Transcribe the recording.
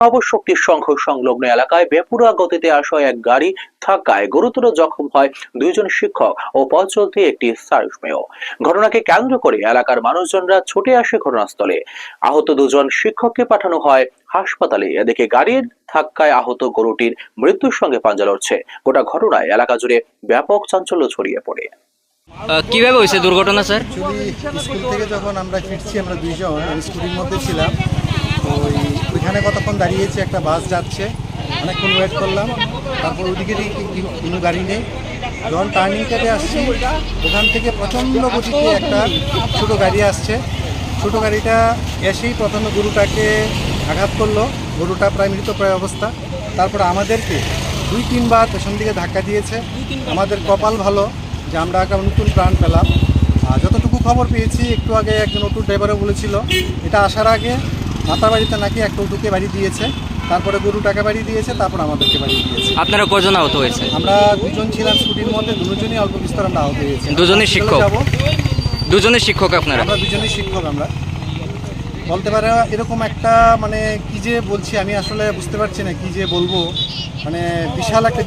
আবশ্যকটির সংঘ সংলগ্ন এলাকায় বেপুরা গতিতে আসা এক গাড়ি ধাক্কায় গুরুতর জখম হয় দুইজন শিক্ষক ও পথ চলতি একটি সার্ভিস মেয় ঘটনাকে কেন্দ্র করে এলাকার মানুষজনরা ছুটে আসে ঘটনাস্থলে। আহত দুজন শিক্ষককে পাঠানো হয় হাসপাতালে। এদিকে গাড়ির ধাক্কায় আহত গরুটির মৃত্যুর সঙ্গে পাঞ্জা লড়ছে। গোটা ঘটনায় এলাকা জুড়ে ব্যাপক চাঞ্চল্য ছড়িয়ে পড়ে। আহ, কীভাবে হয়েছে দুর্ঘটনা স্যার? স্কুল থেকে যখন আমরা ফিরছি আমরা দুইজন আমি স্কুটির মধ্যে ছিলাম। তো ওই ওইখানে কতক্ষণ দাঁড়িয়েছি, একটা বাস যাচ্ছে, অনেকক্ষণ ওয়েট করলাম, তারপর ওইদিকে কোনো গাড়ি নেই। যখন টার্নিং কেটে আসছি, ওখান থেকে প্রচণ্ড গতিতে একটা ছোটো গাড়ি আসছে। ছোটো গাড়িটা এসেই প্রথমে গরুটাকে আঘাত করল। গরুটা প্রায় মৃতপ্রায় অবস্থা। তারপর আমাদেরকে দুই তিনবার পেছন দিকে ধাক্কা দিয়েছে। আমাদের কপাল ভালো যে আমরা একটা নতুন প্রাণ পেলাম। আর যতটুকু খবর পেয়েছি, একটু আগে একজন অটো ড্রাইভারও বলেছিল, এটা আসার আগে মাতার বাড়িতে নাকি একটা অটোকে বাড়ি দিয়েছে তারপরে গরু টাকা বাড়ি দিয়েছে তারপর আমাদেরকে বাড়ি দিয়েছে। আপনারা কজন আহত হয়েছে? আমরা দুজন ছিলাম স্কুটির মধ্যে দুজনই অল্প বিস্তর আমরা আহত হয়েছি। দুজনই শিক্ষক? যাব। দুজনের শিক্ষক আপনারা? আমরা দুজনই শিক্ষক আমরা। বলতে পারে এরকম একটা মানে কি যে বলছি আমি আসলে বুঝতে পারছি না কি যে বলব। মানে বিশাল একটা